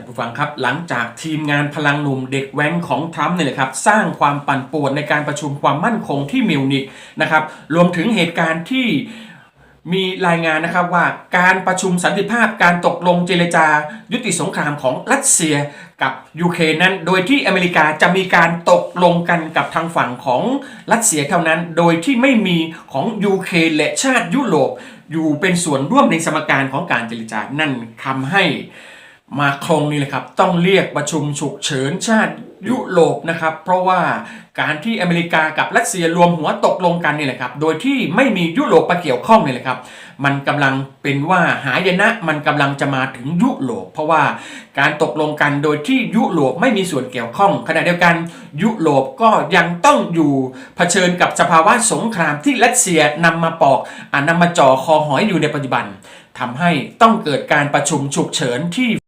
ท่านผู้ฟังครับหลังจากทีมงานพลังหนุ่มเด็กแว้นของทรัมป์เนี่ยแหละครับสร้างความปั่นป่วนในการประชุมความมั่นคงที่มิวนิกนะครับรวมถึงเหตุการณ์ที่มีรายงานนะครับว่าการประชุมสันติภาพการตกลงเจรจา ยุติสงครามของรัสเซียกับยูเครนนั้น โดยที่อเมริกาจะมีการตกลงกันกับทางฝั่งของรัสเซียเท่านั้น โดยที่ไม่มีของยูเครนและชาติยุโรปอยู่เป็นส่วนร่วมในสมการของการเจรจานั่นทำให้ มาคงนี่แหละครับ ต้องเรียกประชุมฉุกเฉินชาติยุโรปนะครับ เพราะว่าการที่อเมริกากับรัสเซียรวมหัวตกลงกันนี่แหละครับ โดยที่ไม่มียุโรปมาเกี่ยวข้องนี่แหละครับ มันกำลังเป็นว่าหายนะมันกำลังจะมาถึงยุโรป เพราะว่าการตกลงกันโดยที่ยุโรปไม่มีส่วนเกี่ยวข้อง ขณะเดียวกันยุโรปก็ยังต้องอยู่เผชิญกับสภาวะสงครามที่รัสเซียนำมาปอกอ่านำมาจ่อคอหอยอยู่ในปัจจุบันทำให้ต้องเกิดการประชุมฉุกเฉินที่